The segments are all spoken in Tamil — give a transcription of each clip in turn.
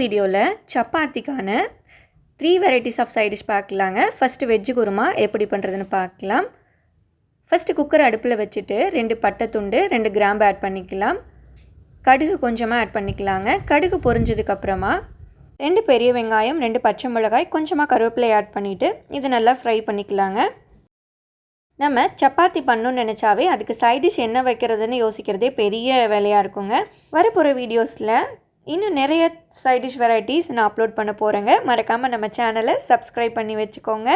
வீடியோவில் சப்பாத்திக்கான three varieties of side dish பார்க்கலாங்க. ஃபஸ்ட்டு வெஜ்ஜு குருமா எப்படி பண்ணுறதுன்னு பார்க்கலாம். ஃபஸ்ட்டு குக்கர் அடுப்பில் வச்சுட்டு ரெண்டு பட்டை துண்டு ரெண்டு கிராம்பு ஆட் பண்ணிக்கலாம். கடுகு கொஞ்சமாக ஆட் பண்ணிக்கலாங்க. கடுகு பொரிஞ்சதுக்கப்புறமா ரெண்டு பெரிய வெங்காயம் ரெண்டு பச்சை மிளகாய் கொஞ்சமாக கருவேப்பிலை ஆட் பண்ணிவிட்டு இது நல்லா ஃப்ரை பண்ணிக்கலாங்க. நம்ம சப்பாத்தி பண்ணணும்னு நினச்சாவே அதுக்கு சைட் டிஷ் என்ன வைக்கிறதுன்னு யோசிக்கிறதே பெரிய வேலையாக இருக்குங்க. வரப்போகிற வீடியோஸில் இன்னும் நிறைய சைட் டிஷ் வெரைட்டிஸ் நான் அப்லோட் பண்ண போகிறேங்க மறக்காமல் நம்ம சேனலை சப்ஸ்கிரைப் பண்ணி வச்சுக்கோங்க.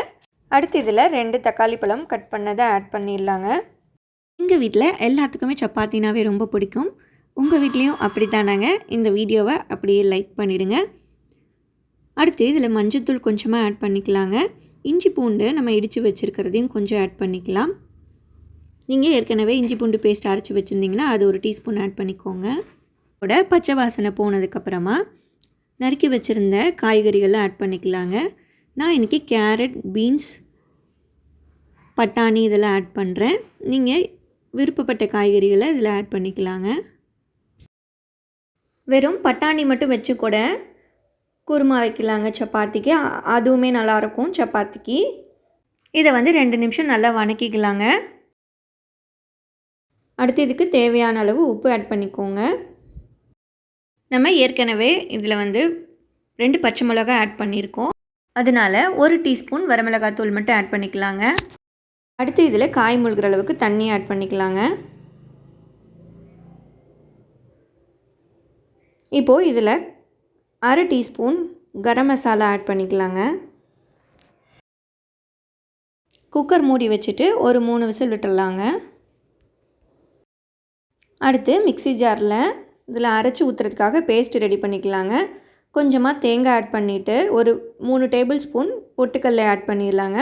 அடுத்து இதில் ரெண்டு தக்காளி பழம் கட் பண்ணதை ஆட் பண்ணிடலாங்க. எங்கள் வீட்டில் எல்லாத்துக்குமே சப்பாத்தினாவே ரொம்ப பிடிக்கும். உங்கள் வீட்லேயும் அப்படி தானாங்க இந்த வீடியோவை அப்படியே லைக் பண்ணிவிடுங்க அடுத்து இதில் மஞ்சத்தூள் கொஞ்சமாக ஆட் பண்ணிக்கலாங்க. இஞ்சி பூண்டு நம்ம இடித்து வச்சுருக்கிறதையும் கொஞ்சம் ஆட் பண்ணிக்கலாம். நீங்கள் ஏற்கனவே இஞ்சி பூண்டு பேஸ்ட் அரைச்சி வச்சுருந்தீங்கன்னா அது ஒரு டீஸ்பூன் ஆட் பண்ணிக்கோங்க. கூட பச்சை வாசனை போனதுக்கப்புறமா நறுக்கி வச்சுருந்த காய்கறிகளை ஆட் பண்ணிக்கலாங்க. நான் இன்றைக்கி கேரட் பீன்ஸ் பட்டாணி இதெல்லாம் ஆட் பண்ணுறேன் நீங்கள் விருப்பப்பட்ட காய்கறிகளை இதில் ஆட் பண்ணிக்கலாங்க. வெறும் பட்டாணி மட்டும் வச்சு கூட குருமா வைக்கலாங்க சப்பாத்திக்கு. அதுவுமே நல்லாயிருக்கும் சப்பாத்திக்கு. இதை வந்து ரெண்டு நிமிஷம் நல்லா வணக்கிக்கலாங்க. அடுத்து இதுக்கு தேவையான அளவு உப்பு ஆட் பண்ணிக்கோங்க. நம்ம ஏற்கனவே இதில் வந்து ரெண்டு பச்சை மிளகாய் ஆட் பண்ணியிருக்கோம். அதனால ஒரு டீஸ்பூன் வரமிளகாத்தூள் மட்டும் ஆட் பண்ணிக்கலாங்க. அடுத்து இதில் காய் முழுகிற அளவுக்கு தண்ணி ஆட் பண்ணிக்கலாங்க. இப்போது இதில் அரை டீஸ்பூன் கரம் மசாலா ஆட் பண்ணிக்கலாங்க. குக்கர் மூடி வச்சுட்டு ஒரு மூணு விசில் விட்டுடலாங்க. அடுத்து மிக்ஸி ஜாரில் இதில் அரைச்சி ஊற்றுறதுக்காக பேஸ்ட் ரெடி பண்ணிக்கலாங்க. கொஞ்சமாக தேங்காய் ஆட் பண்ணிவிட்டு ஒரு மூணு டேபிள் ஸ்பூன் பொட்டுக்கல்லை ஆட் பண்ணிடலாங்க.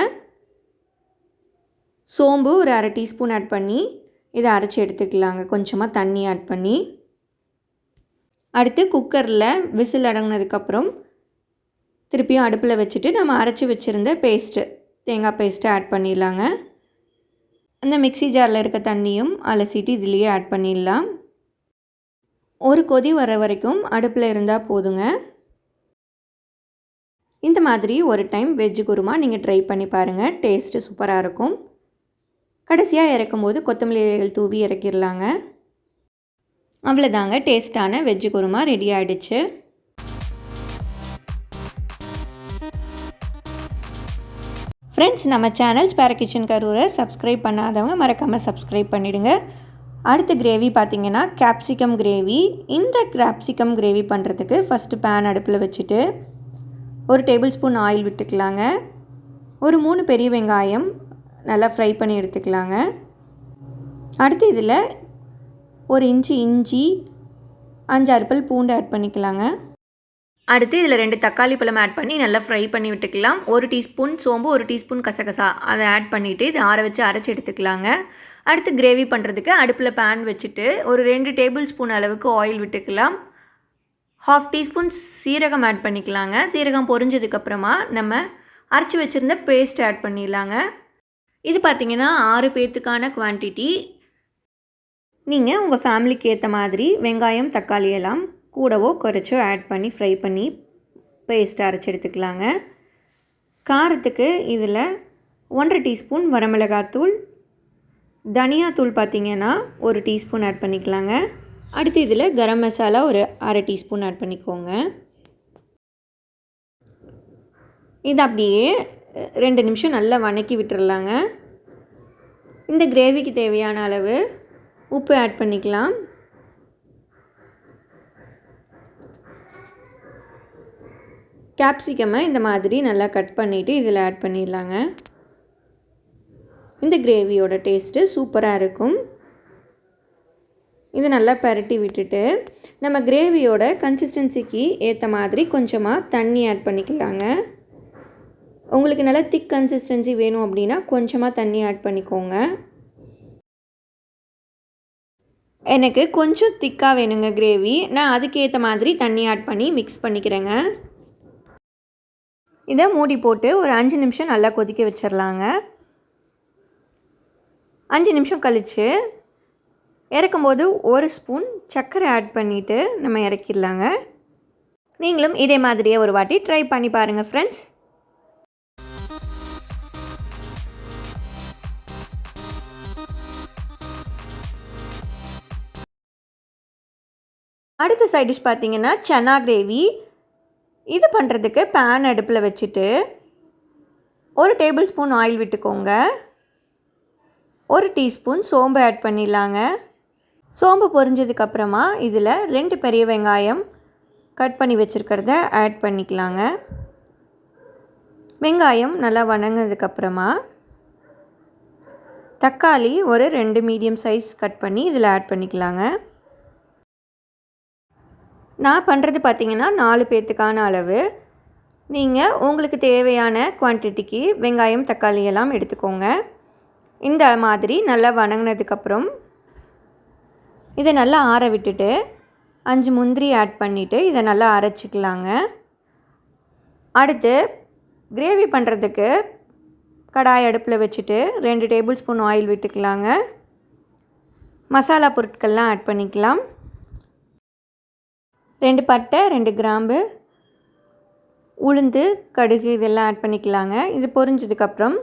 சோம்பு ஒரு அரை டீஸ்பூன் ஆட் பண்ணி இதை அரைச்சி எடுத்துக்கலாங்க. கொஞ்சமாக தண்ணி ஆட் பண்ணி. அடுத்து குக்கரில் விசில் அடங்கினதுக்கப்புறம் திருப்பியும் அடுப்பில் வச்சுட்டு நம்ம அரைச்சி வச்சுருந்த பேஸ்ட்டு தேங்காய் பேஸ்ட்டு ஆட் பண்ணிடலாங்க. அந்த மிக்ஸி ஜாரில் இருக்க தண்ணியும் அலசிட்டு இதுலேயே ஆட் பண்ணிடலாம். ஒரு கொதி வர வரைக்கும் அடுப்பில் இருந்தால் போதுங்க. இந்த மாதிரி ஒரு டைம் வெஜ்ஜு குருமா நீங்கள் ட்ரை பண்ணி பாருங்கள். டேஸ்ட்டு சூப்பராக இருக்கும். கடைசியாக இறக்கும்போது கொத்தமல்லி இலைகள் தூவி இறக்கிடலாங்க. அவ்வளோதாங்க டேஸ்ட்டான வெஜ்ஜு குருமா ரெடி ஆகிடுச்சு ஃப்ரெண்ட்ஸ் நம்ம சேனல் ஸ்பேர கிச்சன் கரூரை சப்ஸ்கிரைப் பண்ணாதவங்க மறக்காமல் சப்ஸ்கிரைப் பண்ணிவிடுங்க அடுத்த கிரேவி பார்த்தீங்கன்னா கேப்சிகம் கிரேவி இந்த கேப்சிகம் கிரேவி பண்ணுறதுக்கு ஃபஸ்ட்டு பேன் அடுப்பில் வச்சுட்டு ஒரு டேபிள் ஸ்பூன் ஆயில் விட்டுக்கலாங்க. ஒரு மூணு பெரிய வெங்காயம் நல்லா ஃப்ரை பண்ணி எடுத்துக்கலாங்க. அடுத்து இதில் ஒரு இன்ச்சு இஞ்சி அஞ்சாறு பல் பூண்டு ஆட் பண்ணிக்கலாங்க. அடுத்து இதில் ரெண்டு தக்காளி பழம் ஆட் பண்ணி நல்லா ஃப்ரை பண்ணி விட்டுக்கலாம். ஒரு டீஸ்பூன் சோம்பு ஒரு டீஸ்பூன் கசகசா. அதை ஆட் பண்ணிவிட்டு இதை ஆற வச்சு அரைச்சி எடுத்துக்கலாங்க. அடுத்து கிரேவி பண்ணுறதுக்கு அடுப்பில் பேன் வச்சுட்டு ஒரு ரெண்டு டேபிள் ஸ்பூன் அளவுக்கு ஆயில் விட்டுக்கலாம். ஹாஃப் டீஸ்பூன் சீரகம் ஆட் பண்ணிக்கலாங்க. சீரகம் பொரிஞ்சதுக்கப்புறமா நம்ம அரைச்சி வச்சுருந்த பேஸ்ட் ஆட் பண்ணிடலாங்க. இது பார்த்திங்கன்னா ஆறு பேர்த்துக்கான குவான்டிட்டி நீங்கள் உங்கள் ஃபேமிலிக்கு ஏற்ற மாதிரி வெங்காயம் தக்காளி எல்லாம் கூடவோ குறைச்சோ ஆட் பண்ணி ஃப்ரை பண்ணி பேஸ்ட் அரைச்சி எடுத்துக்கலாங்க. காரத்துக்கு இதில் ஒன்றரை டீஸ்பூன் வரமிளகாத்தூள் தனியாத்தூள் பார்த்திங்கன்னா ஒரு டீஸ்பூன் ஆட் பண்ணிக்கலாங்க. அடுத்து இதில் கரம் மசாலா ஒரு அரை டீஸ்பூன் ஆட் பண்ணிக்கோங்க. இது அப்படியே ரெண்டு நிமிஷம் நல்லா வணக்கி விட்டுறலாங்க. இந்த கிரேவிக்கு தேவையான அளவு உப்பு ஆட் பண்ணிக்கலாம். கேப்சிகமை இந்த மாதிரி நல்லா கட் பண்ணிவிட்டு இதில் ஆட் பண்ணிடலாங்க. இந்த கிரேவியோட டேஸ்ட்டு சூப்பராக இருக்கும். இது நல்லா பரட்டி விட்டுட்டு நம்ம கிரேவியோட கன்சிஸ்டன்சிக்கு ஏற்ற மாதிரி கொஞ்சமாக தண்ணி ஆட் பண்ணிக்கலாங்க. உங்களுக்கு நல்லா திக் கன்சிஸ்டன்சி வேணும் அப்படின்னா கொஞ்சமாக தண்ணி ஆட் பண்ணிக்கோங்க. எனக்கு கொஞ்சம் திக்காக வேணுங்க கிரேவி நான் அதுக்கேற்ற மாதிரி தண்ணி ஆட் பண்ணி மிக்ஸ் பண்ணிக்கிறேங்க. இதை மூடி போட்டு ஒரு அஞ்சு நிமிஷம் நல்லா கொதிக்க வச்சிடலாங்க அஞ்சு நிமிஷம் கழித்து இறக்கும்போது ஒரு ஸ்பூன் சர்க்கரை ஆட் பண்ணிவிட்டு நம்ம இறக்கிடலாங்க. நீங்களும் இதே மாதிரியே ஒரு வாட்டி ட்ரை பண்ணி பாருங்கள் ஃப்ரெண்ட்ஸ் அடுத்த சைட் டிஷ் பார்த்தீங்கன்னா சன்னா கிரேவி இது பண்ணுறதுக்கு பேன் அடுப்பில் வச்சுட்டு ஒரு டேபிள் ஸ்பூன் ஆயில் விட்டுக்கோங்க. ஒரு டீஸ்பூன் சோம்பு ஆட் பண்ணிடலாங்க. சோம்பு பொரிஞ்சதுக்கப்புறமா இதில் ரெண்டு பெரிய வெங்காயம் கட் பண்ணி வச்சுருக்கிறத ஆட் பண்ணிக்கலாங்க. வெங்காயம் நல்லா வணங்கினதுக்கப்புறமா தக்காளி ஒரு ரெண்டு மீடியம் சைஸ் கட் பண்ணி இதில் ஆட் பண்ணிக்கலாங்க. நான் பண்ணுறது பார்த்திங்கன்னா நாலு பேர்த்துக்கான அளவு. நீங்கள் உங்களுக்கு தேவையான குவான்டிட்டிக்கு வெங்காயம் தக்காளி எல்லாம் எடுத்துக்கோங்க. இந்த மாதிரி நல்லா வணங்கினதுக்கப்புறம் இதை நல்லா ஆற விட்டுட்டு அஞ்சு முந்திரி ஆட் பண்ணிவிட்டு இதை நல்லா அரைச்சிக்கலாங்க. அடுத்து கிரேவி பண்ணுறதுக்கு கடாய் அடுப்பில் வச்சுட்டு ரெண்டு டேபிள் ஸ்பூன் ஆயில் விட்டுக்கலாங்க. மசாலா பொருட்கள்லாம் ஆட் பண்ணிக்கலாம். ரெண்டு பட்டை ரெண்டு கிராம்பு உளுந்து கடுகு இதெல்லாம் ஆட் பண்ணிக்கலாங்க. இது பொரிஞ்சதுக்கப்புறம்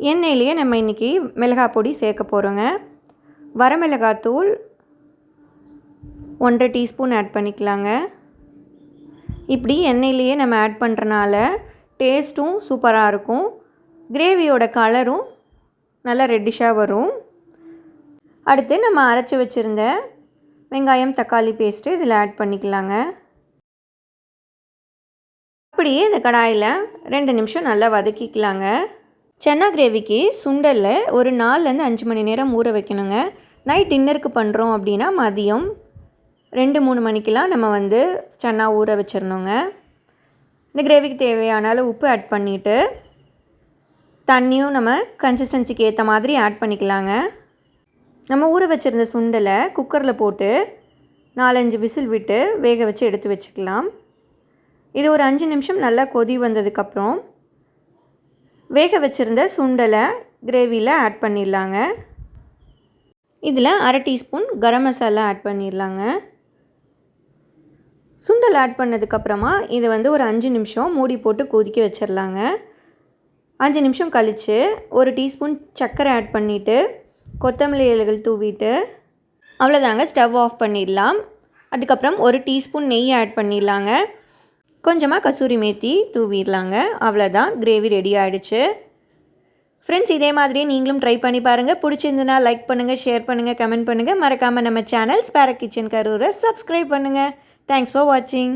எண்ணெயிலேயே நம்ம இன்றைக்கி மிளகாய் பொடி சேர்க்க போகிறோங்க வரமிளகாத்தூள் ஒன்றரை டீஸ்பூன் ஆட் பண்ணிக்கலாங்க. இப்படி எண்ணெயிலேயே நம்ம ஆட் பண்ணுறனால டேஸ்ட்டும் சூப்பராக இருக்கும். கிரேவியோட கலரும் நல்லா ரெட்டிஷாக வரும். அடுத்து நம்ம அரைச்சி வச்சுருந்த வெங்காயம் தக்காளி பேஸ்ட்டு இதில் ஆட் பண்ணிக்கலாங்க. அப்படியே இந்த கடாயில் ரெண்டு நிமிஷம் நல்லா வதக்கிக்கலாங்க. சென்னா கிரேவிக்கு சுண்டலில் ஒரு நாலுலேருந்து அஞ்சு மணி நேரம் ஊற வைக்கணுங்க. நைட் டின்னருக்கு பண்ணுறோம் அப்படின்னா மதியம் ரெண்டு மூணு மணிக்கெலாம் நம்ம வந்து சென்னா ஊற வச்சிடணுங்க இந்த கிரேவிக்கு தேவையான அளவு உப்பு ஆட் பண்ணிவிட்டு தண்ணியும் நம்ம கன்சிஸ்டன்சிக்கு ஏற்ற மாதிரி ஆட் பண்ணிக்கலாங்க. நம்ம ஊற வச்சுருந்த சுண்டலை குக்கரில் போட்டு நாலஞ்சு விசில் விட்டு வேக வச்சு எடுத்து வச்சுக்கலாம். இது ஒரு அஞ்சு நிமிஷம் நல்லா கொதி வந்ததுக்கப்புறம் வேக வச்சுருந்த சுண்டலை கிரேவியில் ஆட் பண்ணிடலாங்க. இதில் அரை டீஸ்பூன் கரம் மசாலா ஆட் பண்ணிடலாங்க. சுண்டல் ஆட் பண்ணதுக்கப்புறமா இதை வந்து ஒரு அஞ்சு நிமிஷம் மூடி போட்டு கொதிக்க வச்சிடலாங்க. அஞ்சு நிமிஷம் கழித்து ஒரு டீஸ்பூன் சர்க்கரை ஆட் பண்ணிவிட்டு கொத்தமல்லி இலைகள் தூவிட்டு அவ்வளோதாங்க ஸ்டவ் ஆஃப் பண்ணிடலாம். அதுக்கப்புறம் ஒரு டீஸ்பூன் நெய் ஆட் பண்ணிடலாங்க. கொஞ்சமாக கசூரி மேத்தி தூவிடலாங்க. அவ்வளோதான் கிரேவி ரெடி ஆகிடுச்சு ஃப்ரெண்ட்ஸ் இதே மாதிரியே நீங்களும் ட்ரை பண்ணி பாருங்கள் பிடிச்சிருந்துன்னா லைக் பண்ணுங்கள் ஷேர் பண்ணுங்கள் கமெண்ட் பண்ணுங்கள் மறக்காமல் நம்ம சேனல் ஸ்பேர கிச்சன் கரூரை சப்ஸ்கிரைப் பண்ணுங்கள் தேங்க்ஸ் ஃபார் வாட்சிங்